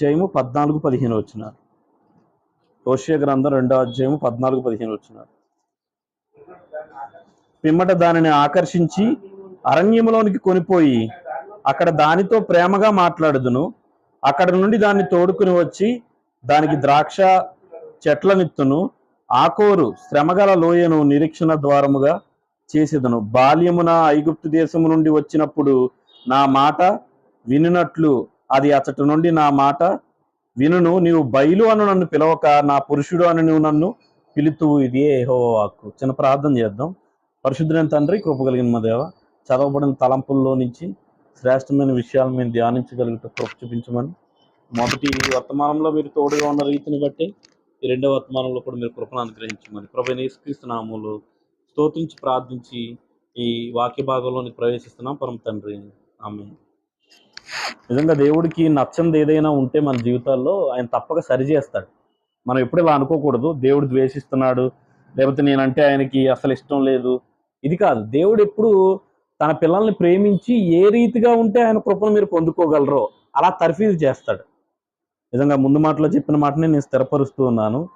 అధ్యాయము పద్నాలుగు పదిహేను వచ్చినారు హోషే గ్రంథం రెండో అధ్యాయము పద్నాలుగు పదిహేను వచ్చినారు పిమ్మట దానిని ఆకర్షించి అరణ్యములోనికి కొనిపోయి అక్కడ దానితో ప్రేమగా మాట్లాడుదును. అక్కడ నుండి దాన్ని తోడుకుని వచ్చి దానికి ద్రాక్ష చెట్లనిత్తును. ఆకోరు శ్రమగల లోయను నిరీక్షణ ద్వారముగా చేసేదను. బాల్యమున ఐగుప్తు దేశము నుండి వచ్చినప్పుడు నా మాట వినునట్లు అది అచ్చటి నుండి నా మాట వినును. నీవు బయలు అను నన్ను పిలవక నా పురుషుడు అని నువ్వు నన్ను పిలుతువు ఇది ఏహో వాక్కు చిన్న ప్రార్థన చేద్దాం. పరిశుద్ధులైన తండ్రి కృప కలిగిన మా దేవ చదవబడిన తలంపుల్లో నుంచి శ్రేష్టమైన విషయాలు మేము ధ్యానించగలిగితే కృప చూపించమని. మొదటి వర్తమానంలో మీరు తోడుగా ఉన్న రీతిని బట్టి ఈ రెండవ వర్తమానంలో కూడా మీరు కృపను అనుగ్రహించమని. ప్రభు యేసుక్రీస్తు స్తోత్రించి ప్రార్థించి ఈ వాక్య భాగంలోని ప్రవేశిస్తున్నాం. పరమ తండ్రి. ఆమె నిజంగా దేవుడికి నచ్చంది ఏదైనా ఉంటే మన జీవితాల్లో ఆయన తప్పక సరి చేస్తాడు. మనం ఎప్పుడు ఇలా అనుకోకూడదు. దేవుడు ద్వేషిస్తున్నాడు. లేకపోతే నేనంటే ఆయనకి అసలు ఇష్టం లేదు. ఇది కాదు. దేవుడు ఎప్పుడు తన పిల్లల్ని ప్రేమించి ఏ రీతిగా ఉంటే ఆయన కృపను మీరు పొందుకోగలరో అలా తర్ఫీదు చేస్తాడు. నిజంగా ముందు మాటలో చెప్పిన మాటనే నేను స్థిరపరుస్తూ ఉన్నాను.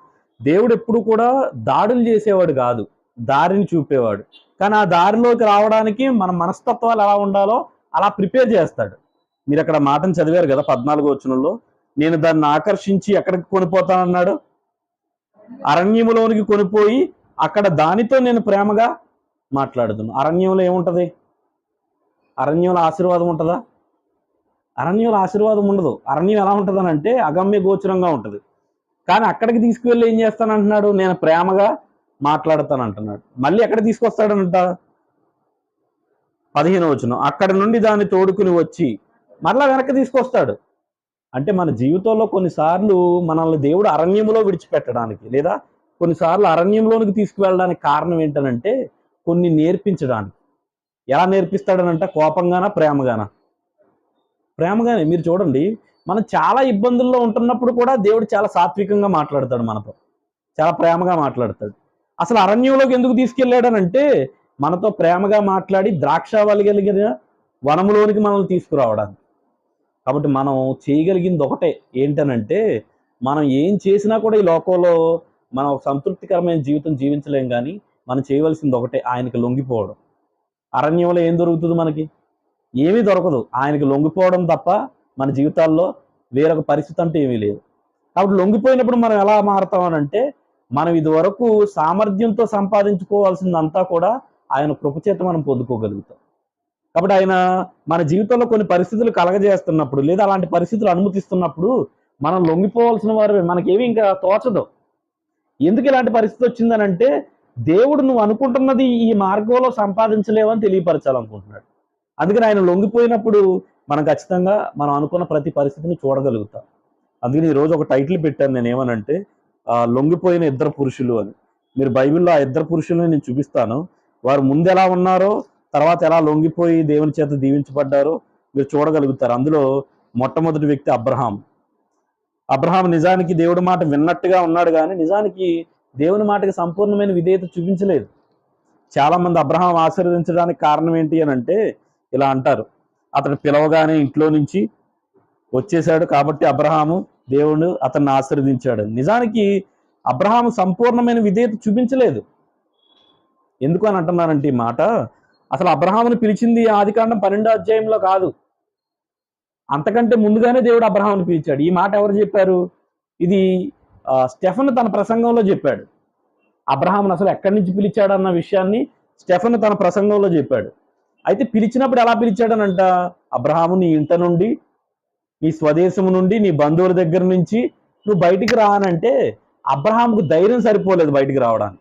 దేవుడు ఎప్పుడు కూడా దాడులు చేసేవాడు కాదు. దారిని చూపేవాడు. కానీ ఆ దారిలోకి రావడానికి మన మనస్తత్వాలు ఎలా ఉండాలో అలా ప్రిపేర్ చేస్తాడు. మీరు అక్కడ మాటను చదివారు కదా పద్నాలుగో వచనంలో. నేను దాన్ని ఆకర్షించి ఎక్కడికి కొనిపోతానన్నాడు? అరణ్యములోనికి కొనిపోయి అక్కడ దానితో నేను ప్రేమగా మాట్లాడుదును. అరణ్యంలో ఏముంటుంది? అరణ్యంలో ఆశీర్వాదం ఉంటుందా? అరణ్యంలో ఆశీర్వాదం ఉండదు. అరణ్యం ఎలా ఉంటుందని అంటే అగమ్య గోచరంగా ఉంటుంది. కానీ అక్కడికి తీసుకువెళ్ళి ఏం చేస్తానంటున్నాడు? నేను ప్రేమగా మాట్లాడతాను అంటున్నాడు మళ్ళీ ఎక్కడ తీసుకొస్తాడనంట పదిహేను వచనం. అక్కడ నుండి దాన్ని తోడుకుని వచ్చి మరలా వెనక్కి తీసుకొస్తాడు. అంటే మన జీవితంలో కొన్నిసార్లు మనల్ని దేవుడు అరణ్యంలో విడిచిపెట్టడానికి లేదా కొన్నిసార్లు అరణ్యంలోనికి తీసుకువెళ్ళడానికి కారణం ఏంటనంటే కొన్ని నేర్పించడానికి. ఎలా నేర్పిస్తాడనంట కోపంగానా ప్రేమగానా? ప్రేమగానే. మీరు చూడండి మనం చాలా ఇబ్బందుల్లో ఉంటున్నప్పుడు కూడా దేవుడు చాలా సాత్వికంగా మాట్లాడతాడు మనతో. చాలా ప్రేమగా మాట్లాడతాడు. అసలు అరణ్యంలోకి ఎందుకు తీసుకెళ్ళాడనంటే మనతో ప్రేమగా మాట్లాడి ద్రాక్ష కలిగిన వనములోనికి మనల్ని తీసుకురావడానికి. కాబట్టి మనం చేయగలిగింది ఒకటే. ఏంటనంటే మనం ఏం చేసినా కూడా ఈ లోకంలో మనం ఒక సంతృప్తికరమైన జీవితం జీవించలేం కానీ మనం చేయవలసింది ఒకటే ఆయనకి లొంగిపోవడం. అరణ్యంలో ఏం దొరుకుతుంది మనకి? ఏమీ దొరకదు. ఆయనకి లొంగిపోవడం తప్ప మన జీవితాల్లో వేరొక పరిస్థితి అంటే ఏమీ లేదు. కాబట్టి లొంగిపోయినప్పుడు మనం ఎలా మారుతాం అంటే మనం ఇదివరకు సామర్థ్యంతో సంపాదించుకోవాల్సిందంతా కూడా ఆయన కృపచేత మనం పొందుకోగలుగుతాం. కాబట్టి ఆయన మన జీవితంలో కొన్ని పరిస్థితులు కలగజేస్తున్నప్పుడు లేదా అలాంటి పరిస్థితులు అనుమతిస్తున్నప్పుడు మనం లొంగిపోవాల్సిన వారు మనకేమి ఇంకా తోచదు. ఎందుకు ఇలాంటి పరిస్థితి వచ్చిందని అంటే దేవుడు నువ్వు అనుకుంటున్నది ఈ మార్గంలో సంపాదించలేవని తెలియపరచాలనుకుంటున్నాడు. అందుకని ఆయన లొంగిపోయినప్పుడు మనం ఖచ్చితంగా మనం అనుకున్న ప్రతి పరిస్థితిని చూడగలుగుతాం. అందుకని ఈరోజు ఒక టైటిల్ పెట్టాను నేను ఏమనంటే ఆ, లొంగిపోయిన ఇద్దరు పురుషులు అని. మీరు బైబిల్లో ఆ ఇద్దరు పురుషుల్ని నేను చూపిస్తాను. వారు ముందు ఎలా ఉన్నారో తర్వాత ఎలా లొంగిపోయి దేవుని చేత దీవించబడ్డారో మీరు చూడగలుగుతారు. అందులో మొట్టమొదటి వ్యక్తి అబ్రహాం. అబ్రహాం నిజానికి దేవుడి మాట విన్నట్టుగా ఉన్నాడు కానీ నిజానికి దేవుని మాటకి సంపూర్ణమైన విధేయత చూపించలేదు. చాలా మంది అబ్రహాం ఆశీర్వదించడానికి కారణం ఏంటి అని అంటే ఇలా అంటారు. అతను పిలవగానే ఇంట్లో నుంచి వచ్చేసాడు కాబట్టి అబ్రహాము దేవుడు అతన్ని ఆశీర్వదించాడు. నిజానికి అబ్రహాము సంపూర్ణమైన విధేయత చూపించలేదు. ఎందుకు అని అంటున్నానంటే ఈ మాట అసలు అబ్రహామును పిలిచింది ఆదికాండం పన్నెండో అధ్యాయంలో కాదు. అంతకంటే ముందుగానే దేవుడు అబ్రహామును పిలిచాడు. ఈ మాట ఎవరు చెప్పారు? ఇది ఆ, స్టెఫన్ తన ప్రసంగంలో చెప్పాడు. అబ్రహామును అసలు ఎక్కడి నుంచి పిలిచాడు అన్న విషయాన్ని స్టెఫన్ తన ప్రసంగంలో చెప్పాడు. అయితే పిలిచినప్పుడు ఎలా పిలిచాడనంట? అబ్రహాము నీ ఇంట నుండి నీ స్వదేశం నుండి నీ బంధువుల దగ్గర నుంచి నువ్వు బయటికి రానంటే అబ్రహాముకు ధైర్యం సరిపోలేదు బయటికి రావడానికి.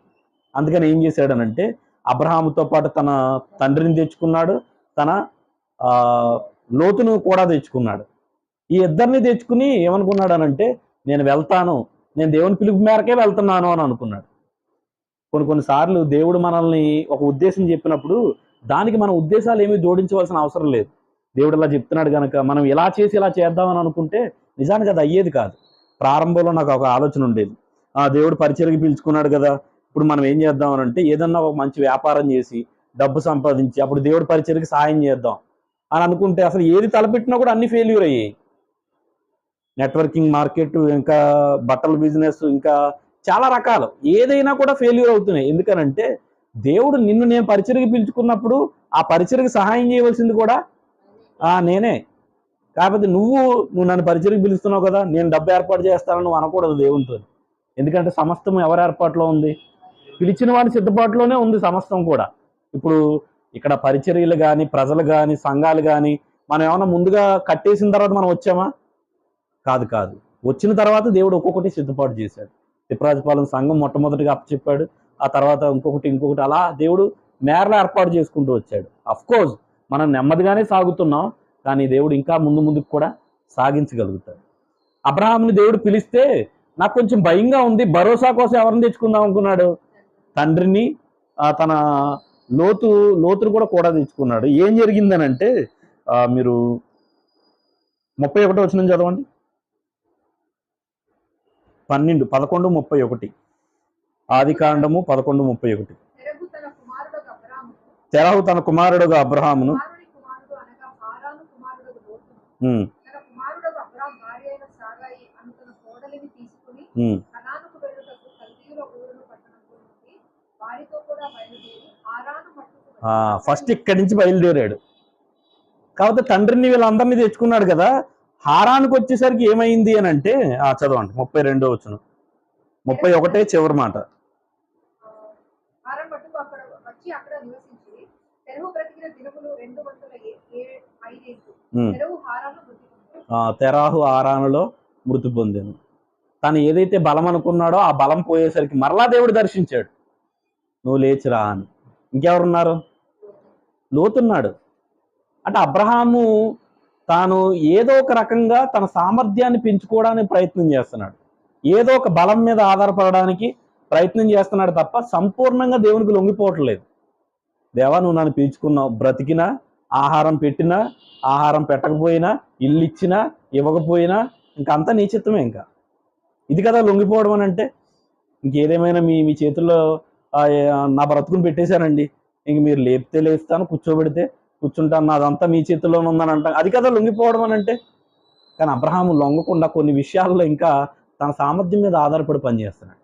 అందుకని ఏం చేశాడనంటే అబ్రహాముతో పాటు తన తండ్రిని తెచ్చుకున్నాడు. తన ఆ, లోతును కూడా తెచ్చుకున్నాడు. ఈ ఇద్దరిని తెచ్చుకుని ఏమనుకున్నాడు అనంటే నేను వెళ్తాను నేను దేవుని పిలుపు మేరకే వెళ్తున్నాను అని అనుకున్నాడు. కొన్ని కొన్నిసార్లు దేవుడు మనల్ని ఒక ఉద్దేశం చెప్పినప్పుడు దానికి మన ఉద్దేశాలు ఏమీ జోడించవలసిన అవసరం లేదు. దేవుడు ఇలా చెప్తున్నాడు కనుక మనం ఇలా చేసి ఇలా చేద్దామని అనుకుంటే నిజానికి అది అయ్యేది కాదు. ప్రారంభంలో నాకు ఒక ఆలోచన ఉండేది. ఆ దేవుడు పరిచయకి పిలుచుకున్నాడు కదా ఇప్పుడు మనం ఏం చేద్దాం అని అంటే ఏదన్నా ఒక మంచి వ్యాపారం చేసి డబ్బు సంపాదించి అప్పుడు దేవుడి పరిచయకి సాయం చేద్దాం అని అనుకుంటే అసలు ఏది తలపెట్టినా కూడా అన్ని ఫెయిల్యూర్ అయ్యాయి. నెట్వర్కింగ్ మార్కెట్ ఇంకా బట్టల బిజినెస్ ఇంకా చాలా రకాలు. ఏదైనా కూడా ఫెయిల్యూర్ అవుతున్నాయి. ఎందుకనంటే దేవుడు నిన్ను నేను పరిచయకి పిలుచుకున్నప్పుడు ఆ పరిచయకి సహాయం చేయవలసింది కూడా ఆ నేనే. కాకపోతే నువ్వు నువ్వు నన్ను పరిచయకి పిలుస్తున్నావు కదా నేను డబ్బు ఏర్పాటు చేస్తానని నువ్వు అనకూడదు దేవునితో ఎందుకంటే సమస్తం ఎవరి ఏర్పాటులో ఉంది? పిలిచిన వాడి సిద్ధపాటులోనే ఉంది సమస్తం కూడా. ఇప్పుడు ఇక్కడ పరిచర్యలు కానీ ప్రజలు కానీ సంఘాలు కానీ మనం ఏమైనా ముందుగా కట్టేసిన తర్వాత మనం వచ్చామా? కాదు కాదు. వచ్చిన తర్వాత దేవుడు ఒక్కొక్కటి సిద్ధపాటు చేశాడు. తిప్పరాజపాలెం సంఘం మొట్టమొదటిగా అప్పచెప్పాడు. ఆ తర్వాత ఇంకొకటి ఇంకొకటి అలా దేవుడు మేరలో ఏర్పాటు చేసుకుంటూ వచ్చాడు. కోర్స్ మనం నెమ్మదిగానే సాగుతున్నాం కానీ దేవుడు ఇంకా ముందు ముందుకు కూడా సాగించగలుగుతాడు. అబ్రహాంని దేవుడు పిలిస్తే నాకు కొంచెం భయంగా ఉంది భరోసా కోసం ఎవరిని తెచ్చుకుందాం అనుకున్నాడు? తండ్రిని తన లోతు లోతును కూడా కూడా తెచ్చుకున్నాడు. ఏం జరిగిందనంటే మీరు ముప్పై ఒకటో వచ్చిన చదవండి. పన్నెండు పదకొండు ముప్పై ఒకటి. ఆది కాండము పదకొండు ముప్పై ఒకటి. తెరహు తన కుమారుడుగా అబ్రహామును. కుమారుని కుమారుడు అనగా హారాను కుమారుడు లోతును. ఉమ్, తన కుమారుడు అబ్రాం భార్య అయిన సారాయి అను తన కోడలిని తీసుకుని ఫస్ట్ ఇక్కడి నుంచి బయలుదేరాడు. కాకపోతే తండ్రిని వీళ్ళందరినీ తెచ్చుకున్నాడు కదా హారానికి వచ్చేసరికి ఏమైంది అని అంటే ఆ, చదవండి ముప్పై రెండో వచ్చును ముప్పై ఒకటే చివరి మాట. తెరాహు ఆరానులో మృతి పొందాను. తను ఏదైతే బలం అనుకున్నాడో ఆ బలం పోయేసరికి మరలా దేవుడు దర్శించాడు. నువ్వు లేచిరా అని. ఇంకెవరున్నారు? లోతున్నాడు. అంటే అబ్రహాము తాను ఏదో ఒక రకంగా తన సామర్థ్యాన్ని పెంచుకోవడానికి ప్రయత్నం చేస్తున్నాడు. ఏదో ఒక బలం మీద ఆధారపడడానికి ప్రయత్నం చేస్తున్నాడు తప్ప సంపూర్ణంగా దేవునికి లొంగిపోవట్లేదు. దేవా నువ్వు నన్ను పిలుచుకున్నావు. బ్రతికినా ఆహారం పెట్టినా ఆహారం పెట్టకపోయినా ఇల్లు ఇచ్చినా ఇవ్వకపోయినా ఇంకంతా నీ చిత్తమే ఇంకా. ఇది కదా లొంగిపోవడం అని అంటే ఇంకేదేమైనా మీ మీ చేతుల్లో నా బ్రతుకుని పెట్టేశానండి ఇంక మీరు లేపితే లేస్తాను కూర్చోబెడితే కూర్చుంటాను. నాదంతా మీ చేతిలోనే ఉందని అంటాం అది కదా లొంగిపోవడం అని అంటే. కానీ అబ్రహాం లొంగకుండా కొన్ని విషయాల్లో ఇంకా తన సామర్థ్యం మీద ఆధారపడి పనిచేస్తున్నాడు.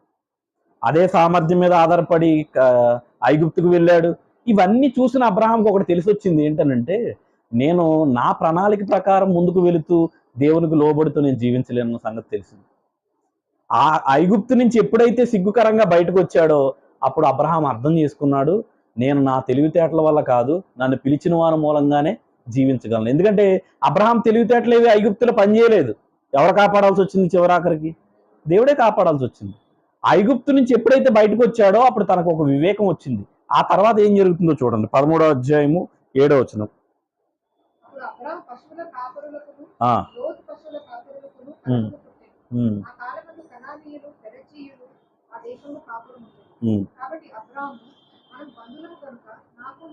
అదే సామర్థ్యం మీద ఆధారపడి ఐగుప్తుకు వెళ్ళాడు. ఇవన్నీ చూసిన అబ్రహాంకి ఒకటి తెలిసి వచ్చింది ఏంటనంటే నేను నా ప్రణాళిక ప్రకారం ముందుకు వెళుతూ దేవునికి లోబడుతూ నేను జీవించలేను సంగతి తెలిసింది. ఆ ఐగుప్తు నుంచి ఎప్పుడైతే సిగ్గుకరంగా బయటకు వచ్చాడో అప్పుడు అబ్రహాం అర్థం చేసుకున్నాడు నేను నా తెలివితేటల వల్ల కాదు నన్ను పిలిచిన వారి మూలంగానే జీవించగలను. ఎందుకంటే అబ్రహాం తెలివితేటలు ఏవి ఐగుప్తులో పనిచేయలేదు ఎవరు కాపాడాల్సి వచ్చింది చివరాఖరికి? దేవుడే కాపాడాల్సి వచ్చింది. ఐగుప్తు నుంచి ఎప్పుడైతే బయటకు వచ్చాడో అప్పుడు తనకు ఒక వివేకం వచ్చింది. ఆ తర్వాత ఏం జరుగుతుందో చూడండి. పదమూడో అధ్యాయము ఏడో ఆ, కాబట్టి అబ్రాము మనం బంధువులు కనుక నాకు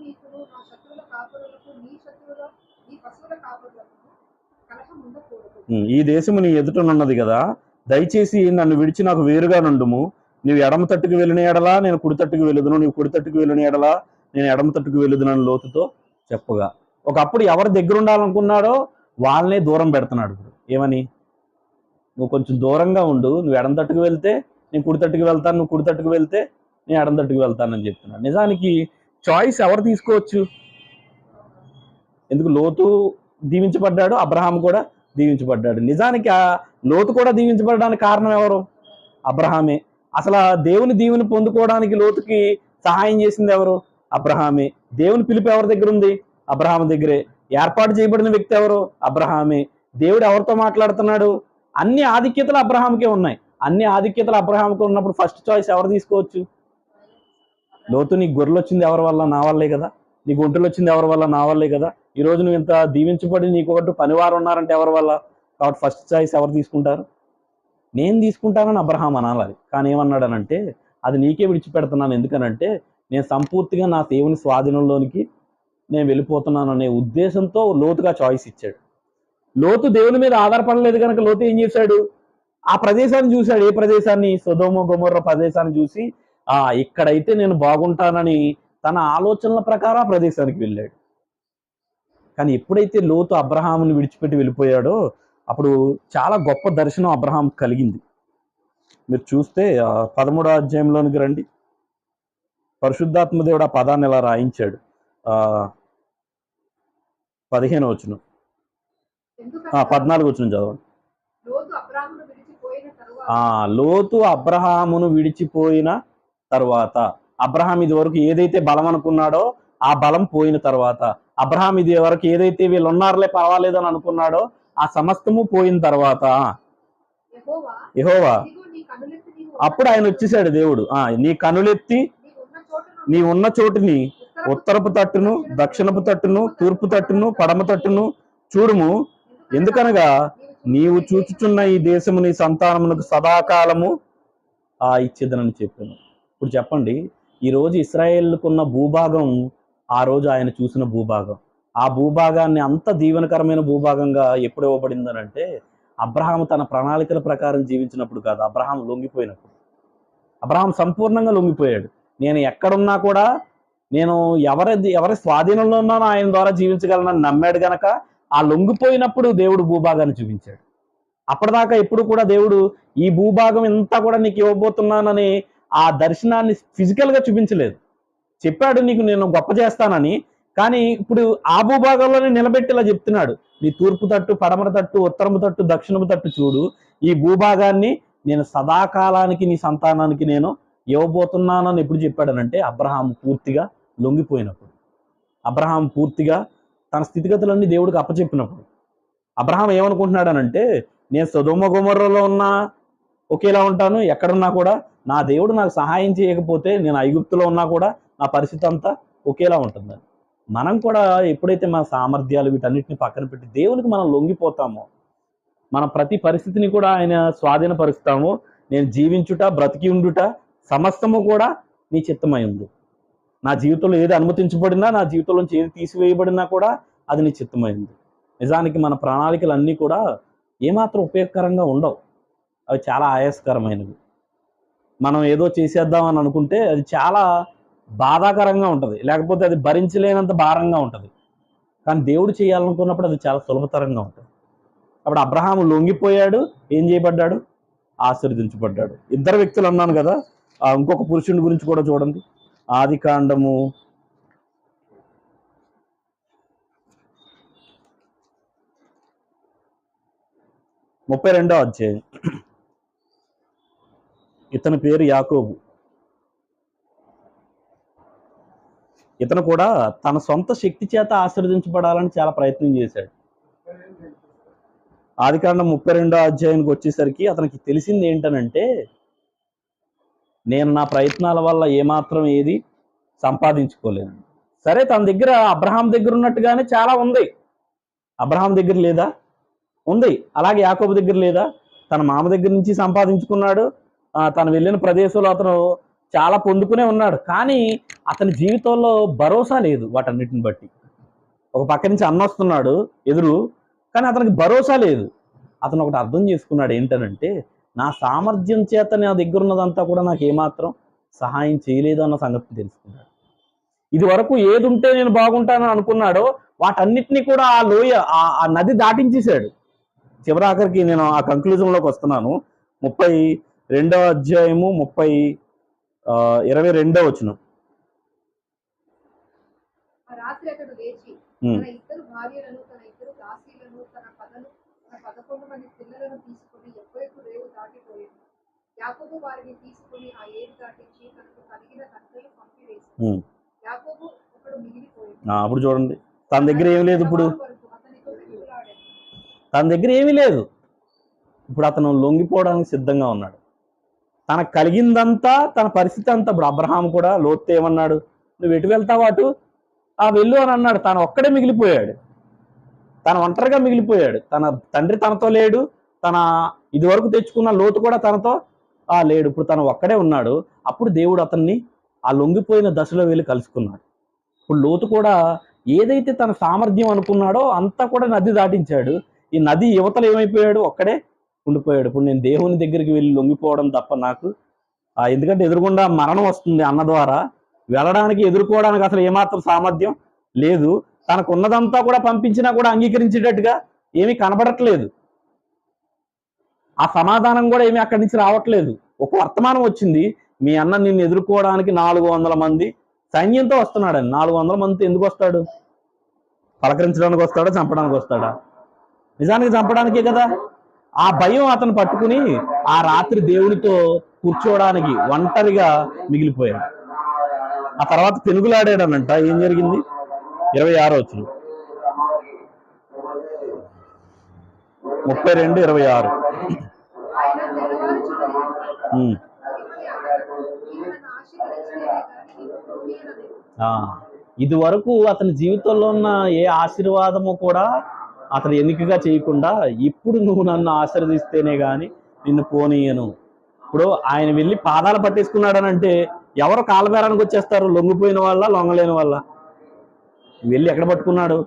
నా శత్రువుల కాపురులకు నీ శత్రువుల నీ పశువుల కాపురులకు కలహం ఉండకూడదు. ఈ దేశము నీ ఎదుటనున్నది కదా. దయచేసి నన్ను విడిచి నాకు వేరుగా నుండుము. నీవు ఎడమ తట్టుకు వెళ్ళిన ఎడలా నేను కుడి తట్టుకు వెళ్ళదును. నీవు కుడి తట్టుకు వెళ్ళిన ఎడలా నేను ఎడమ తట్టుకు వెళ్ళదునని లోతుతో చెప్పగా. ఒకప్పుడు ఎవరి దగ్గర ఉండాలనుకున్నాడో వాళ్ళనే దూరం పెడుతున్నాడు ఇప్పుడు. ఏమని? నువ్వు కొంచెం దూరంగా ఉండు. నువ్వు ఎడమ తట్టుకు వెళ్తే నేను కుడి తట్టుకు వెళ్తాను నువ్వు కుడి తట్టుకు వెళ్తే నేను ఎడమ తట్టుకు వెళ్తానని చెప్తున్నాను నిజానికి చాయిస్ ఎవరు తీసుకోవచ్చు? ఎందుకు లోతు దీవించబడ్డాడు అబ్రహాం కూడా దీవించబడ్డాడు. నిజానికి ఆ లోతు కూడా దీవించబడడానికి కారణం ఎవరు? అబ్రహామే. అసలు ఆ దేవుని దీవుని పొందుకోవడానికి లోతుకి సహాయం చేసింది ఎవరు? అబ్రహామే. దేవుని పిలుపు ఎవరి దగ్గర ఉంది? అబ్రహాం దగ్గరే. ఏర్పాటు చేయబడిన వ్యక్తి ఎవరు? అబ్రహామే. దేవుడు ఎవరితో మాట్లాడుతున్నాడు? అన్ని ఆధిక్యతలు అబ్రహాంకే ఉన్నాయి. అన్ని ఆధిక్యతలు అబ్రహాంకు ఉన్నప్పుడు ఫస్ట్ చాయిస్ ఎవరు తీసుకోవచ్చు? లోతు నీకు గొర్రెలు వచ్చింది ఎవరి వల్ల? నా వల్లే కదా. నీకు ఒంటలు వచ్చింది ఎవరి వల్ల? నా వల్లే కదా. ఈ రోజు నువ్వు ఇంత దీవించబడి నీకు ఒకటి పనివారు ఉన్నారంటే ఎవరి వల్ల? కాబట్టి ఫస్ట్ చాయిస్ ఎవరు తీసుకుంటారు? నేను తీసుకుంటానని అబ్రహాం అనాలి కానీ ఏమన్నాడనంటే అది నీకే విడిచిపెడుతున్నాను. ఎందుకనంటే నేను సంపూర్తిగా నా దేవుని స్వాధీనంలోనికి నేను వెళ్ళిపోతున్నాను అనే ఉద్దేశంతో లోతుగా చాయిస్ ఇచ్చాడు. లోతు దేవుని మీద ఆధారపడలేదు కనుక లోతు ఏం చేశాడు? ఆ ప్రదేశాన్ని చూశాడు. ఏ ప్రదేశాన్ని? సుధోమ గుమర్ర ప్రదేశాన్ని చూసి ఆ ఇక్కడైతే నేను బాగుంటానని తన ఆలోచనల ప్రకారం ఆ ప్రదేశానికి వెళ్ళాడు. కానీ ఎప్పుడైతే లోతు అబ్రహాముని విడిచిపెట్టి వెళ్ళిపోయాడో అప్పుడు చాలా గొప్ప దర్శనం అబ్రహాం కలిగింది. మీరు చూస్తే పదమూడో అధ్యాయంలోనికి రండి. పరిశుద్ధాత్మ దేవుడు ఆ పదాన్ని ఇలా రాయించాడు? ఆ పదిహేను వచ్చిన పద్నాలుగు వచ్చిన చదవండి లోతు అబ్రాహ్మును విడిచిపోయిన తరువాత ఆ లోతు అబ్రహామును విడిచిపోయిన తర్వాత అబ్రహాం ఇది వరకు ఏదైతే బలం అనుకున్నాడో ఆ బలం పోయిన తర్వాత అబ్రహాం ఇది వరకు ఏదైతే వీళ్ళు ఉన్నారులే పర్వాలేదని అనుకున్నాడో ఆ సమస్తము పోయిన తర్వాత యెహోవా అప్పుడు ఆయన వచ్చేసాడు దేవుడు. ఆ నీ కనులెత్తి నీ ఉన్న చోటుని ఉత్తరపు ఉత్తరపు తట్టును దక్షిణపు తట్టును తూర్పు తట్టును పడమ తట్టును చూడుము. ఎందుకనగా నీవు చూచుచున్న ఈ దేశము నీ సంతానమునకు సదాకాలము ఆ ఇచ్చేదనని చెప్పాను. ఇప్పుడు చెప్పండి ఈరోజు ఇస్రాయేల్కున్న భూభాగం ఆ రోజు ఆయన చూసిన భూభాగం. ఆ భూభాగాన్ని అంత దీవెనకరమైన భూభాగంగా ఎప్పుడు ఇవ్వబడిందనంటే అబ్రహాం తన ప్రణాళికల ప్రకారం జీవించినప్పుడు కాదు అబ్రహాం లొంగిపోయినప్పుడు. అబ్రహాం సంపూర్ణంగా లొంగిపోయాడు. నేను ఎక్కడున్నా కూడా నేను ఎవరి ఎవరి స్వాధీనంలో ఉన్నానో ఆయన ద్వారా జీవించగలనని నమ్మాడు గనక ఆ లొంగిపోయినప్పుడు దేవుడు భూభాగాన్ని చూపించాడు. అప్పటిదాకా ఎప్పుడు కూడా దేవుడు ఈ భూభాగం ఇంతా కూడా నీకు ఇవ్వబోతున్నానని ఆ దర్శనాన్ని ఫిజికల్గా చూపించలేదు. చెప్పాడు నీకు నేను గొప్ప చేస్తానని కానీ ఇప్పుడు ఆ భూభాగంలోనే నిలబెట్టేలా చెప్తున్నాడు. నీ తూర్పు తట్టు పడమర తట్టు ఉత్తరము తట్టు దక్షిణము తట్టు చూడు. ఈ భూభాగాన్ని నేను సదాకాలానికి నీ సంతానానికి నేను ఇవ్వబోతున్నానని ఎప్పుడు చెప్పాడనంటే అబ్రహాం పూర్తిగా లొంగిపోయినప్పుడు. అబ్రహాం పూర్తిగా తన స్థితిగతులన్నీ దేవుడికి అప్పచెప్పినప్పుడు. అబ్రహాం ఏమనుకుంటున్నాడనంటే నేను సదోమ గుమర్రలో ఉన్నా ఒకేలా ఉంటాను ఎక్కడున్నా కూడా నా దేవుడు నాకు సహాయం చేయకపోతే నేను ఐగుప్తులో ఉన్నా కూడా నా పరిస్థితి అంతా ఒకేలా ఉంటుంది మనం కూడా ఎప్పుడైతే మన సామర్థ్యాలు వీటన్నిటిని పక్కన పెట్టి దేవునికి మనం లొంగిపోతామో మన ప్రతి పరిస్థితిని కూడా ఆయన స్వాధీనపరుస్తామో నేను జీవించుట బ్రతికి ఉండుట సమస్తము కూడా నీ చిత్తమై ఉంది. నా జీవితంలో ఏది అనుమతించబడినా నా జీవితంలోంచి ఏది తీసివేయబడినా కూడా అది నీ చిత్తమైంది నిజానికి మన ప్రణాళికలు అన్నీ కూడా ఏమాత్రం ఉపయోగకరంగా ఉండవు. అవి చాలా ఆయాసకరమైనవి. మనం ఏదో చేసేద్దామని అనుకుంటే అది చాలా బాధాకరంగా ఉంటుంది. లేకపోతే అది భరించలేనంత భారంగా ఉంటుంది. కానీ దేవుడు చేయాలనుకున్నప్పుడు అది చాలా సులభతరంగా ఉంటుంది. అప్పుడు అబ్రహాము లొంగిపోయాడు ఏం చేయబడ్డాడు? ఆశీర్వదించబడ్డాడు. ఇద్దరు వ్యక్తులు అన్నాను కదా ఇంకొక పురుషుని గురించి కూడా చూడండి. ఆది కాండము ముప్పై రెండో అధ్యాయం. ఇతని పేరు యాకోబు. ఇతను కూడా తన సొంత శక్తి చేత ఆశీర్వదించబడాలని చాలా ప్రయత్నం చేశాడు. ఆదికాండం ముప్పై రెండో అధ్యాయానికి వచ్చేసరికి అతనికి తెలిసింది ఏంటనంటే నేను నా ప్రయత్నాల వల్ల ఏమాత్రం ఏది సంపాదించుకోలేను సరే తన దగ్గర అబ్రహాం దగ్గర ఉన్నట్టుగానే చాలా ఉంది. అబ్రహాం దగ్గర లేదా? ఉంది. అలాగే యాకోబు దగ్గర లేదా? తన మామ దగ్గర నుంచి సంపాదించుకున్నాడు. తను వెళ్ళిన ప్రదేశంలో అతను చాలా పొందుకునే ఉన్నాడు. కానీ అతని జీవితంలో భరోసా లేదు వాటన్నిటిని బట్టి. ఒక పక్క నుంచి అన్న వస్తున్నాడు ఎదురు కానీ అతనికి భరోసా లేదు. అతను ఒకటి అర్థం చేసుకున్నాడు ఏంటనంటే నా సామర్థ్యం చేత నా దగ్గర ఉన్నదంతా కూడా నాకు ఏమాత్రం సహాయం చేయలేదు అన్న సంగతి తెలుసుకున్నాడు. ఇది వరకు ఏది ఉంటే నేను బాగుంటానని అనుకున్నాడో వాటన్నిటిని కూడా ఆ లోయ ఆ- నది దాటించేశాడు. చివరాఖరికి నేను ఆ కంక్లూజన్లోకి వస్తున్నాను. ముప్పై రెండవ అధ్యాయము ముప్పై ఇరవై రెండవ వచనం. ఆ రాత్రి అతడు లేచి తన ఇద్దరు భార్యలను తన ఇద్దరు దాసీలను తన పదను తన పదకొండు మంది పిల్లలను తీసుకుని ఎప్పటికు రేవు దాటిపోయాడు యాకోబు వారిని తీసుకుని ఆ ఏరు దాటించి తనకు కలిగిన పంపివేసి. యాకోబు ఒకడు మిగిలిపోయాడు. ఆ, అప్పుడు చూడండి. తన దగ్గర ఏమీ లేదు ఇప్పుడు. తన దగ్గర ఏమీ లేదు. ఇప్పుడు అతను లొంగిపోవడానికి సిద్ధంగా ఉన్నాడు. తనకు కలిగిందంతా తన పరిస్థితి అంతా ఇప్పుడు అబ్రహాం కూడా లోతు ఏమన్నాడు? నువ్వు ఎటు వెళ్తావు అటు ఆ వెళ్ళు అని అన్నాడు. తను ఒక్కడే మిగిలిపోయాడు. తను ఒంటరిగా మిగిలిపోయాడు. తన తండ్రి తనతో లేడు. తన ఇదివరకు తెచ్చుకున్న లోతు కూడా తనతో ఆ లేడు ఇప్పుడు తను ఒక్కడే ఉన్నాడు. అప్పుడు దేవుడు అతన్ని ఆ లొంగిపోయిన దశలో వెళ్ళి కలుసుకున్నాడు. ఇప్పుడు లోతు కూడా ఏదైతే తన సామర్థ్యం అనుకున్నాడో అంతా కూడా నది దాటించాడు. ఈ నది యువతలు ఏమైపోయాడు? ఒక్కడే ఉండిపోయాడు. ఇప్పుడు నేను దేవుని దగ్గరికి వెళ్ళి లొంగిపోవడం తప్ప నాకు ఎందుకంటే ఎదురుగుండా మరణం వస్తుంది అన్న ద్వారా వెళ్ళడానికి ఎదుర్కోవడానికి అసలు ఏమాత్రం సామర్థ్యం లేదు. తనకున్నదంతా కూడా పంపించినా కూడా అంగీకరించేటట్టుగా ఏమీ కనబడట్లేదు. ఆ సమాధానం కూడా ఏమి అక్కడి నుంచి రావట్లేదు. ఒక వర్తమానం వచ్చింది. మీ అన్న నిన్ను ఎదుర్కోవడానికి నాలుగు వందల మంది సైన్యంతో వస్తున్నాడని నాలుగు వందల మందితో ఎందుకు వస్తాడు? పలకరించడానికి వస్తాడా? చంపడానికి వస్తాడా? నిజానికి చంపడానికే కదా? ఆ భయం అతను పట్టుకుని ఆ రాత్రి దేవుడితో కూర్చోవడానికి ఒంటరిగా మిగిలిపోయాడు. ఆ తర్వాత పెనుగులాడాడనంట. ఏం జరిగింది? ఇరవై ఆరో వచ్చిన ముప్పై రెండు ఇరవై ఆరు ఆయన తెల్లవారుచున్నది ఉమ్. నీవు నన్ను ఆశీర్వదించినవే కానీ నీవు పోనీయనలేదు. ఆ, ఇది వరకు అతని జీవితంలో ఉన్న ఏ ఆశీర్వాదము కూడా అతను ఎన్నికగా చేయకుండా ఇప్పుడు నువ్వు నన్ను ఆశీర్వదిస్తేనే గాని నిన్ను పోనీయను. ఇప్పుడు ఆయన వెళ్ళి పాదాలు పట్టేసుకున్నాడని అంటే ఎవరు కాలబేరానికి వచ్చేస్తారు? లొంగిపోయిన వాళ్ళ లొంగలేని వాళ్ళ? వెళ్ళి ఎక్కడ పట్టుకున్నాడు?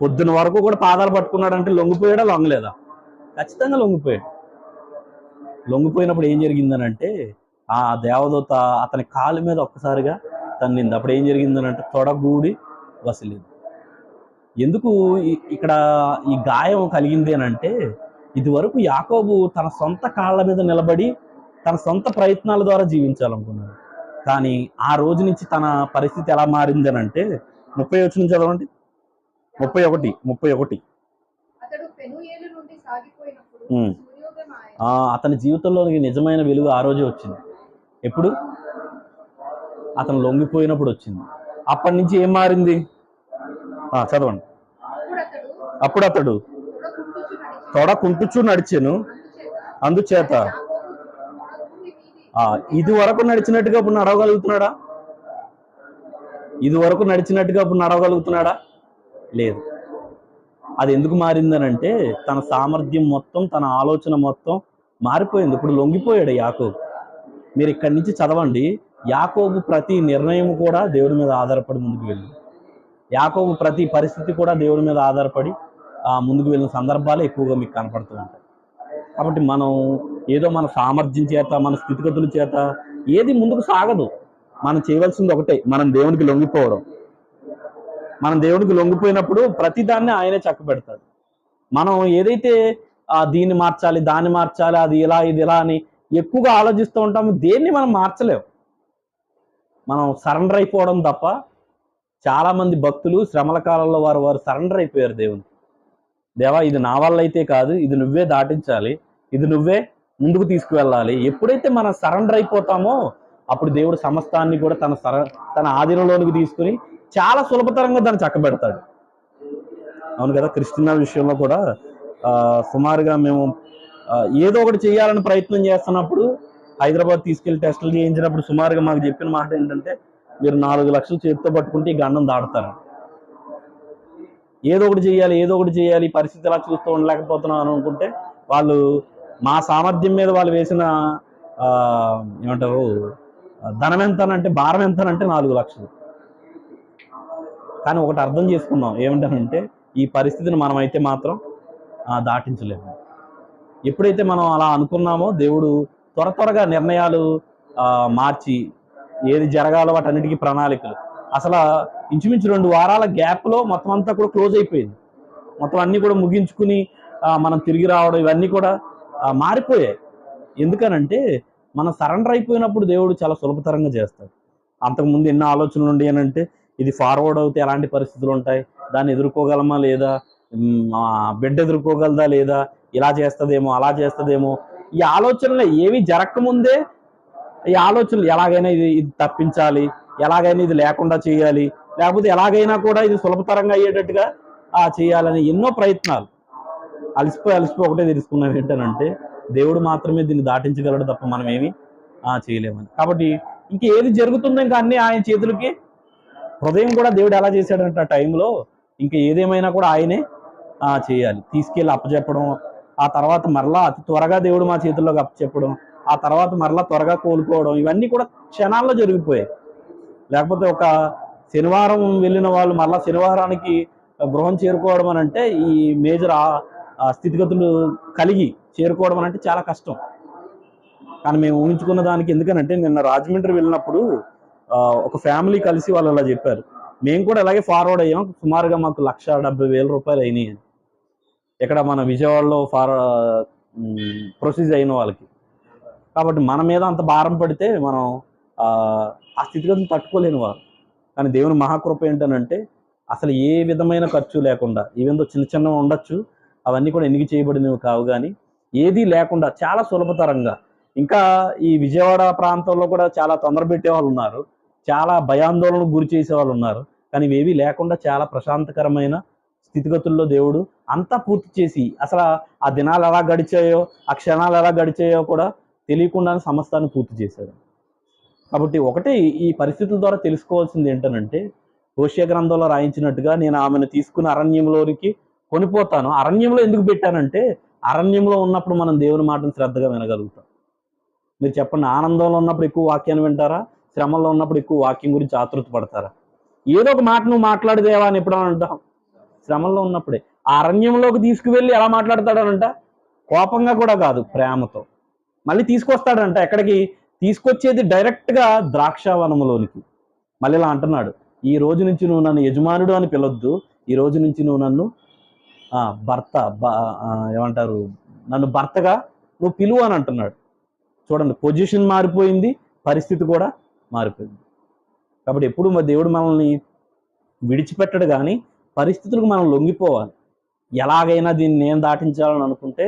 పొద్దున వరకు కూడా పాదాలు పట్టుకున్నాడు అంటే లొంగిపోయాడా లొంగలేదా? ఖచ్చితంగా లొంగిపోయాడు. లొంగిపోయినప్పుడు ఏం జరిగిందని అంటే ఆ దేవదూత అతని కాలు మీద ఒక్కసారిగా తన్నింది అప్పుడు ఏం జరిగిందని అంటే తొడగూడి వసిలింది. ఎందుకు ఇక్కడ ఈ గాయం కలిగింది అని అంటే ఇదివరకు యాకోబు తన సొంత కాళ్ళ మీద నిలబడి తన సొంత ప్రయత్నాల ద్వారా జీవించాలనుకున్నాడు. కానీ ఆ రోజు నుంచి తన పరిస్థితి ఎలా మారింది అని అంటే ముప్పై వచ్చి నుంచి చదవండి. ముప్పై ఒకటి ముప్పై ఒకటి. అతని జీవితంలోనికి నిజమైన వెలుగు ఆ రోజే వచ్చింది. ఎప్పుడు? అతను లొంగిపోయినప్పుడు వచ్చింది. అప్పటి నుంచి ఏం మారింది? ఆ, చదవండి. అప్పుడు అతడు అప్పుడు నడిచాను. తొడ అందుచేత. ఆ, ఇది వరకు నడిచినట్టుగా ఇప్పుడు నడవగలుగుతున్నాడా? ఇది వరకు నడిచినట్టుగా ఇప్పుడు నడవగలుగుతున్నాడా? లేదు. అది ఎందుకు మారిందనంటే తన సామర్థ్యం మొత్తం తన ఆలోచన మొత్తం మారిపోయింది. ఇప్పుడు లొంగిపోయాడు యాకోబు. మీరు ఇక్కడి నుంచి చదవండి. యాకోబు ప్రతి నిర్ణయం కూడా దేవుడి మీద ఆధారపడి ముందుకు వెళ్ళింది యాకోబు ప్రతి పరిస్థితి కూడా దేవుడి మీద ఆధారపడి ఆ ముందుకు వెళ్ళిన సందర్భాలు ఎక్కువగా మీకు కనపడుతూ ఉంటాయి. కాబట్టి మనం ఏదో మన సామర్థ్యం చేత మన స్థితిగతుల చేత ఏది ముందుకు సాగదు. మనం చేయవలసింది ఒకటే మనం దేవునికి లొంగిపోవడం. మనం దేవునికి లొంగిపోయినప్పుడు ప్రతిదాన్ని ఆయనే చక్క పెడతాడు మనం ఏదైతే ఆ, దీన్ని మార్చాలి దాన్ని మార్చాలి అది ఇలా ఇది ఇలా అని ఎక్కువగా ఆలోచిస్తూ ఉంటాము దేన్ని మనం మార్చలేం. మనం సరెండర్ అయిపోవడం తప్ప చాలామంది భక్తులు శ్రమల కాలంలో వారు వారు సరెండర్ అయిపోయారు దేవునికి. దేవా ఇది నా వల్ల అయితే కాదు ఇది నువ్వే దాటించాలి ఇది నువ్వే ముందుకు తీసుకువెళ్ళాలి. ఎప్పుడైతే మనం సరెండర్ అయిపోతామో అప్పుడు దేవుడు సమస్తాన్ని కూడా తన సర తన ఆధీనంలోనికి తీసుకుని చాలా సులభతరంగా దాన్ని చక్కబెడతాడు. అవును కదా క్రిస్టినా విషయంలో కూడా సుమారుగా మేము ఏదో ఒకటి చేయాలని ప్రయత్నం చేస్తున్నప్పుడు హైదరాబాద్ తీసుకెళ్ళి టెస్టులు చేయించినప్పుడు సుమారుగా మాకు చెప్పిన మాట ఏంటంటే మీరు నాలుగు లక్షలు చేతితో పట్టుకుంటే ఈ గండం దాడతారు ఏదో ఒకటి చేయాలి ఏదో ఒకటి చేయాలి పరిస్థితి ఎలా చూస్తూ ఉండలేకపోతున్నాను అనుకుంటే వాళ్ళు మా సామర్థ్యం మీద వాళ్ళు వేసిన ఏమంటారు ధనం ఎంత అంటే భారం ఎంత అంటే నాలుగు లక్షలు. కానీ ఒకటి అర్థం చేసుకున్నాం ఏమిటంటే ఈ పరిస్థితిని మనమైతే మాత్రం దాటించలేము. ఎప్పుడైతే మనం అలా అనుకున్నామో దేవుడు త్వర త్వరగా నిర్ణయాలు మార్చి ఏది జరగాలో వాటన్నిటికీ ప్రణాళికలు. అసలు ఇంచుమించు రెండు వారాల గ్యాప్లో మొత్తం అంతా కూడా క్లోజ్ అయిపోయింది. మొత్తం అన్నీ కూడా ముగించుకుని మనం తిరిగి రావడం ఇవన్నీ కూడా మారిపోయాయి. ఎందుకనంటే మనం సరెండర్ అయిపోయినప్పుడు దేవుడు చాలా సులభతరంగా చేస్తాడు. అంతకుముందు ఎన్నో ఆలోచనలు ఉండేనంటే ఇది ఫార్వర్డ్ అవుతే ఎలాంటి పరిస్థితులు ఉంటాయి? దాన్ని ఎదుర్కోగలమా లేదా? బిడ్డ ఎదుర్కోగలదా లేదా? ఇలా చేస్తుందేమో అలా చేస్తుందేమో. ఈ ఆలోచనలు ఏవి జరగకముందే ఈ ఆలోచనలు ఎలాగైనా ఇది ఇది తప్పించాలి ఎలాగైనా ఇది లేకుండా చేయాలి లేకపోతే ఎలాగైనా కూడా ఇది సులభతరంగా అయ్యేటట్టుగా ఆ చేయాలని ఎన్నో ప్రయత్నాలు. అలసిపోయి అలసిపోయి ఒకటే తెలుసుకున్నాం ఏంటనంటే దేవుడు మాత్రమే దీన్ని దాటించగలడు తప్ప మనం ఏమి ఆ, చేయలేమని. కాబట్టి ఇంకేది జరుగుతుందో ఇంకా అన్ని ఆయన చేతులకి హృదయం కూడా దేవుడు ఎలా చేశాడంటే ఆ టైంలో ఇంకా ఏదేమైనా కూడా ఆయనే చేయాలి. తీసుకెళ్ళి అప్పచెప్పడం ఆ తర్వాత మరలా అతి త్వరగా దేవుడు మా చేతుల్లోకి అప్పచెప్పడం ఆ తర్వాత మరలా త్వరగా కోలుకోవడం ఇవన్నీ కూడా క్షణాల్లో జరిగిపోయాయి. లేకపోతే ఒక శనివారం వెళ్ళిన వాళ్ళు మరలా శనివారానికి గృహం చేరుకోవడం అని అంటే ఈ మేజర్ ఆ- స్థితిగతులు కలిగి చేరుకోవడం అని అంటే చాలా కష్టం. కానీ మేము ఊహించుకున్న దానికి ఎందుకనంటే నిన్న రాజమండ్రి వెళ్ళినప్పుడు ఒక ఫ్యామిలీ కలిసి వాళ్ళు అలా చెప్పారు. మేము కూడా అలాగే ఫార్వర్డ్ అయ్యాం. సుమారుగా మాకు లక్ష డెబ్బై వేల రూపాయలు అయినాయి అని. ఇక్కడ మన విజయవాడలో ఫార్ ప్రొసీజ్ అయిన వాళ్ళకి. కాబట్టి మన మీద అంత భారం పడితే మనం ఆ ఆ స్థితిగతులు తట్టుకోలేని వారు. కానీ దేవుని మహాకృప ఏంటనంటే అసలు ఏ విధమైన ఖర్చు లేకుండా ఈవెందో చిన్న చిన్నవి ఉండొచ్చు అవన్నీ కూడా ఎన్నిక చేయబడినవి కావు కానీ ఏదీ లేకుండా చాలా సులభతరంగా ఇంకా ఈ విజయవాడ ప్రాంతంలో కూడా చాలా తొందర పెట్టే వాళ్ళు ఉన్నారు. చాలా భయాందోళనకు గురి చేసే వాళ్ళు ఉన్నారు. కానీ ఇవేవి లేకుండా చాలా ప్రశాంతకరమైన స్థితిగతుల్లో దేవుడు అంతా పూర్తి చేసి అసలు ఆ దినాలు ఎలా గడిచాయో ఆ క్షణాలు ఎలా గడిచాయో కూడా తెలియకుండానే సమస్తాన్ని పూర్తి చేశాడు. కాబట్టి ఒకటి ఈ పరిస్థితుల ద్వారా తెలుసుకోవాల్సింది ఏంటనంటే హోషియా గ్రంథంలో రాయించినట్టుగా నేను ఆమెను తీసుకుని అరణ్యంలోనికి కొనిపోతాను. అరణ్యంలో ఎందుకు పెట్టానంటే అరణ్యంలో ఉన్నప్పుడు మనం దేవుని మాటను శ్రద్ధగా వినగలుగుతాం. మీరు చెప్పండి ఆనందంలో ఉన్నప్పుడు ఎక్కువ వాక్యాన్ని వింటారా? శ్రమలో ఉన్నప్పుడు ఎక్కువ వాక్యం గురించి ఆతృత పడతారా? ఏదో ఒక మాట నువ్వు మాట్లాడదేవా అని ఎప్పుడు అంటాం? శ్రమంలో ఉన్నప్పుడే. ఆ అరణ్యంలోకి తీసుకువెళ్ళి ఎలా మాట్లాడతాడనంట? కోపంగా కూడా కాదు ప్రేమతో. మళ్ళీ తీసుకొస్తాడంట. ఎక్కడికి? తీసుకొచ్చేది డైరెక్ట్గా ద్రాక్షావనములోనికి మళ్ళీ ఇలా అంటున్నాడు. ఈ రోజు నుంచి నువ్వు నన్ను యజమానుడు అని పిలవద్దు ఈ రోజు నుంచి నువ్వు నన్ను ఆ, భర్త బ- ఏమంటారు? నన్ను భర్తగా నువ్వు పిలువు అని అంటున్నాడు. చూడండి పొజిషన్ మారిపోయింది పరిస్థితి కూడా మారిపోయింది. కాబట్టి ఎప్పుడు మా దేవుడు మనల్ని విడిచిపెట్టడు కానీ పరిస్థితులకు మనం లొంగిపోవాలి. ఎలాగైనా దీన్ని నేను దాటించాలని అనుకుంటే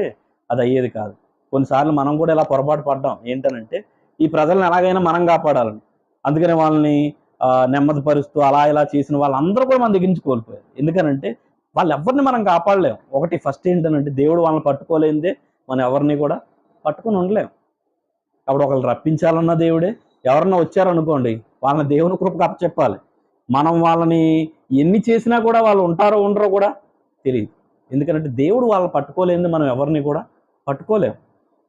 అది అయ్యేది కాదు. కొన్నిసార్లు మనం కూడా ఇలా పొరపాటు పడ్డాం ఏంటనంటే ఈ ప్రజలను ఎలాగైనా మనం కాపాడాలని. అందుకని వాళ్ళని నెమ్మదిపరుస్తూ అలా ఇలా చేసిన వాళ్ళందరూ కూడా మన దగ్గర నుంచి కోల్పోయారు. ఎందుకనంటే వాళ్ళు ఎవరిని మనం కాపాడలేం. ఒకటి ఫస్ట్ ఏంటనంటే దేవుడు వాళ్ళని పట్టుకోలేనిదే మనం ఎవరిని కూడా పట్టుకొని ఉండలేము కాబట్టి ఒకళ్ళు రప్పించాలన్న దేవుడే ఎవరన్నా వచ్చారనుకోండి వాళ్ళని దేవుని కృపకు అప్పచెప్పాలి. మనం వాళ్ళని ఎన్ని చేసినా కూడా వాళ్ళు ఉంటారో ఉండరో కూడా తెలియదు. ఎందుకంటే దేవుడు వాళ్ళని పట్టుకోలేని మనం ఎవరిని కూడా పట్టుకోలేము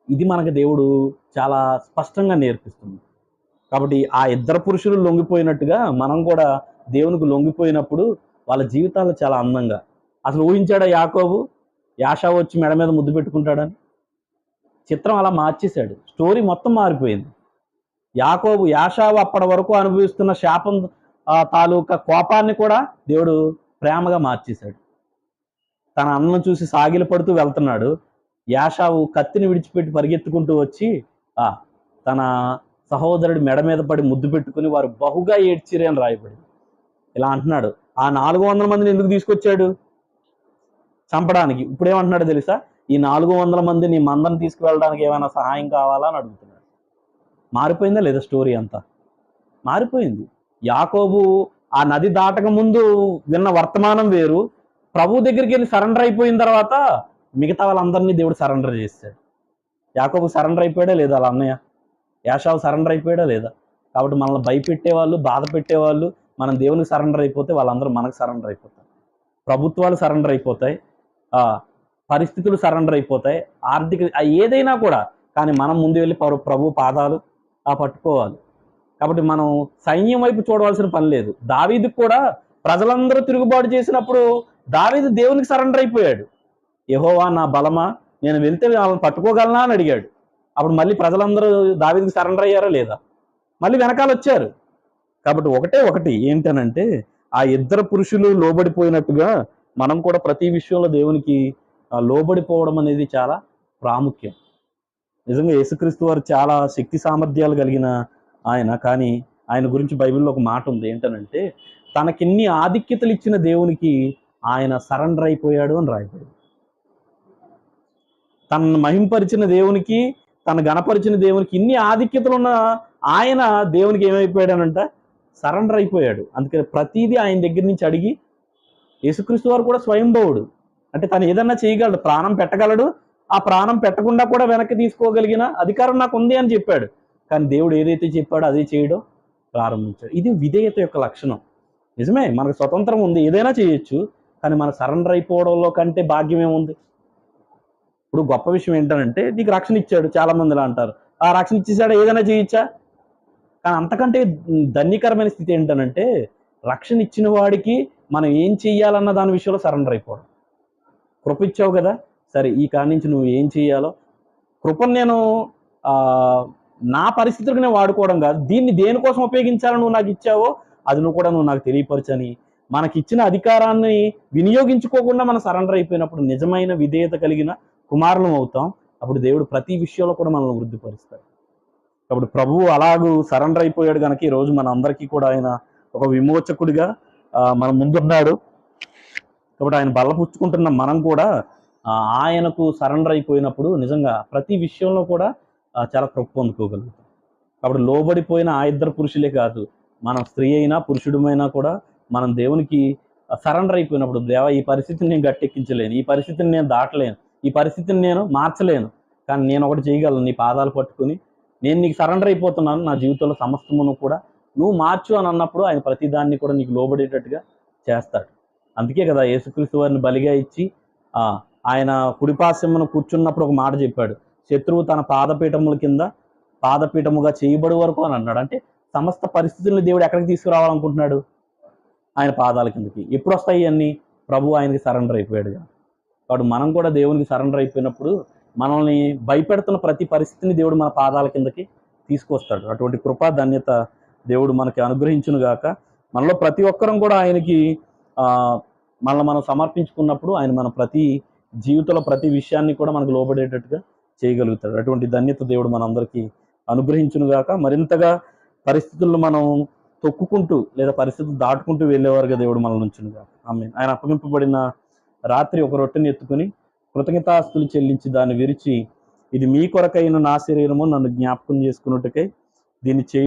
ఇది మనకి దేవుడు చాలా స్పష్టంగా నేర్పిస్తుంది. కాబట్టి ఆ ఇద్దరు పురుషులు లొంగిపోయినట్టుగా మనం కూడా దేవునికి లొంగిపోయినప్పుడు వాళ్ళ జీవితాలు చాలా అందంగా. అసలు ఊహించాడా యాకోబు? యాషా వచ్చి మెడ మీద ముద్దు పెట్టుకుంటాడని? చిత్రం అలా మార్చేశాడు. స్టోరీ మొత్తం మారిపోయింది. యాకోబు యాషావు అప్పటి వరకు అనుభవిస్తున్న శాపం తాలూకా కోపాన్ని కూడా దేవుడు ప్రేమగా మార్చేశాడు. తన అన్నం చూసి సాగిల పడుతూ వెళ్తున్నాడు. యాషావు కత్తిని విడిచిపెట్టి పరిగెత్తుకుంటూ వచ్చి ఆ తన సహోదరుడి మెడ మీద పడి ముద్దు పెట్టుకుని వారు బహుగా ఏడ్చిరి అని రాయబడింది. ఇలా అంటున్నాడు. ఆ నాలుగు వందల మందిని ఎందుకు తీసుకొచ్చాడు? చంపడానికి. ఇప్పుడు ఏమంటున్నాడు తెలుసా? ఈ నాలుగు వందల మంది నీ మందని తీసుకువెళ్ళడానికి ఏమైనా సహాయం కావాలా అని అడుగుతున్నాడు. మారిపోయిందా లేదా స్టోరీ అంతా? మారిపోయింది. యాకోబు ఆ నది దాటక ముందు విన్న వర్తమానం వేరు. ప్రభు దగ్గరికి వెళ్ళి సరెండర్ అయిపోయిన తర్వాత మిగతా వాళ్ళందరినీ దేవుడు సరెండర్ చేస్తాడు యాకోబు సరెండర్ అయిపోయాడా లేదా వాళ్ళ అన్నయ్య? యాషావు సరెండర్ అయిపోయాడా లేదా? కాబట్టి మనల్ని భయపెట్టేవాళ్ళు బాధ పెట్టేవాళ్ళు మనం దేవునికి సరెండర్ అయిపోతే వాళ్ళందరూ మనకు సరెండర్ అయిపోతారు. ప్రభుత్వాలు సరెండర్ అయిపోతాయి. పరిస్థితులు సరెండర్ అయిపోతాయి. ఆర్థిక ఏదైనా కూడా. కానీ మనం ముందు వెళ్ళి ప్రభు పాదాలు ఆ పట్టుకోవాలి. కాబట్టి మనం సైన్యం వైపు చూడవలసిన పని లేదు. దావీదు కూడా ప్రజలందరూ తిరుగుబాటు చేసినప్పుడు దావీదు దేవునికి సరెండర్ అయిపోయాడు. యహోవా నా బలమా? నేను వెళ్తే వాళ్ళని పట్టుకోగలనా అని అడిగాడు. అప్పుడు మళ్ళీ ప్రజలందరూ దావీదుకి సరెండర్ అయ్యారా లేదా? మళ్ళీ వెనకాల వచ్చారు. కాబట్టి ఒకటే ఒకటి ఏంటనంటే ఆ ఇద్దరు పురుషులు లోబడిపోయినట్టుగా మనం కూడా ప్రతి విషయంలో దేవునికి లోబడిపోవడం అనేది చాలా ప్రాముఖ్యం. నిజంగా యేసుక్రీస్తు వారు చాలా శక్తి సామర్థ్యాలు కలిగిన ఆయన. కానీ ఆయన గురించి బైబిల్లో ఒక మాట ఉంది ఏంటనంటే తనకిన్ని ఆధిక్యతలు ఇచ్చిన దేవునికి ఆయన సరెండర్ అయిపోయాడు అని రాయబడింది. తనను మహింపరిచిన దేవునికి తన గణపరిచిన దేవునికి ఇన్ని ఆధిక్యతలు ఉన్న ఆయన దేవునికి ఏమైపోయాడనంట? సరెండర్ అయిపోయాడు. అందుకని ప్రతిదీ ఆయన దగ్గర నుంచి అడిగి యేసుక్రీస్తు వారు కూడా స్వయంభవుడు. అంటే తను ఏదన్నా చేయగలడు ప్రాణం పెట్టగలడు ఆ ప్రాణం పెట్టకుండా కూడా వెనక్కి తీసుకోగలిగిన అధికారం నాకు ఉంది అని చెప్పాడు. కానీ దేవుడు ఏదైతే చెప్పాడో అదే చేయడం ప్రారంభించాడు. ఇది విధేయత యొక్క లక్షణం. నిజమే మనకు స్వతంత్రం ఉంది ఏదైనా చేయొచ్చు కానీ మన సరెండర్ అయిపోవడంలో కంటే భాగ్యం ఏముంది? ఇప్పుడు గొప్ప విషయం ఏంటంటే నీకు రక్షణ ఇచ్చాడు చాలా మంది అంటారు. ఆ రక్షణ ఇచ్చేసాడు ఏదైనా చేయొచ్చా? కానీ అంతకంటే ధన్యకరమైన స్థితి ఏంటనంటే రక్షణ ఇచ్చిన వాడికి మనం ఏం చెయ్యాలన్న దాని విషయంలో సరెండర్ అయిపోవడం. కృప ఇచ్చావు కదా సరే ఈ కాడి నుంచి నువ్వు ఏం చేయాలో? కృపను నేను నా పరిస్థితులకు నేను వాడుకోవడం కాదు. దీన్ని దేనికోసం ఉపయోగించాలని నువ్వు నాకు ఇచ్చావో అది నువ్వు కూడా నువ్వు నాకు తెలియపరచని. మనకి ఇచ్చిన అధికారాన్ని వినియోగించుకోకుండా మనం సరెండర్ అయిపోయినప్పుడు నిజమైన విధేయత కలిగిన కుమారులం అవుతాం. అప్పుడు దేవుడు ప్రతి విషయంలో కూడా మనల్ని వృద్ధిపరుస్తాడు. కాబట్టి ప్రభువు అలాగూ సరెండర్ అయిపోయాడు కనుక ఈ రోజు మన అందరికీ కూడా ఆయన ఒక విమోచకుడిగా మన ముందున్నాడు. కాబట్టి ఆయన బలపుచ్చుకుంటున్న మనం కూడా ఆయనకు సరెండర్ అయిపోయినప్పుడు నిజంగా ప్రతి విషయంలో కూడా చాలా కృప పొందుకోగలుగుతాం. కాబట్టి లోబడిపోయిన ఆ ఇద్దరు పురుషులే కాదు మనం స్త్రీ అయినా పురుషుడమైనా కూడా మనం దేవునికి సరెండర్ అయిపోయినప్పుడు దేవా ఈ పరిస్థితిని నేను గట్టెక్కించలేను ఈ పరిస్థితిని నేను దాటలేను ఈ పరిస్థితిని నేను మార్చలేను కానీ నేను ఒకటి చేయగలను నీ పాదాలు పట్టుకుని నేను నీకు సరెండర్ అయిపోతున్నాను నా జీవితంలో సమస్తమును కూడా నువ్వు మార్చు అని అన్నప్పుడు ఆయన ప్రతిదాన్ని కూడా నీకు లోబడేటట్టుగా చేస్తాడు. అందుకే కదా యేసుక్రీస్తు వారిని బలిగా ఇచ్చి ఆయన కుడిపాశ్యమును కూర్చున్నప్పుడు ఒక మాట చెప్పాడు. శత్రువు తన పాదపీఠముల కింద పాదపీఠముగా చేయబడి వరకు అని అన్నాడు. అంటే సమస్త పరిస్థితులను దేవుడు ఎక్కడికి తీసుకురావాలనుకుంటున్నాడు? ఆయన పాదాల కిందకి. ఎప్పుడు వస్తాయి అన్నీ ప్రభు ఆయనకి సరెండర్ అయిపోయాడు. కాబట్టి మనం కూడా దేవునికి సరెండర్ అయిపోయినప్పుడు మనల్ని భయపెడుతున్న ప్రతి పరిస్థితిని దేవుడు మన పాదాల కిందకి తీసుకొస్తాడు. అటువంటి కృపా ధన్యత దేవుడు మనకి అనుగ్రహించును గాక. మనలో ప్రతి ఒక్కరం కూడా ఆయనకి మనల్ని మనం సమర్పించుకున్నప్పుడు ఆయన మన ప్రతి జీవితంలో ప్రతి విషయాన్ని కూడా మనకు లోబడేటట్టుగా చేయగలుగుతాడు. అటువంటి ధన్యత దేవుడు మనందరికీ అనుగ్రహించునుగాక. మరింతగా పరిస్థితులను మనం తొక్కుకుంటూ లేదా పరిస్థితులు దాటుకుంటూ వెళ్ళేవారుగా దేవుడు మనల్ని ఉంచును ఆమె ఆయన అప్పగింపబడిన రాత్రి ఒక రొట్టెని ఎత్తుకుని కృతజ్ఞతాస్తులు చెల్లించి దాన్ని విరిచి ఇది మీ కొరకైన నా శరీరము నన్ను జ్ఞాపకం చేసుకున్నట్టుకై దీన్ని చేయి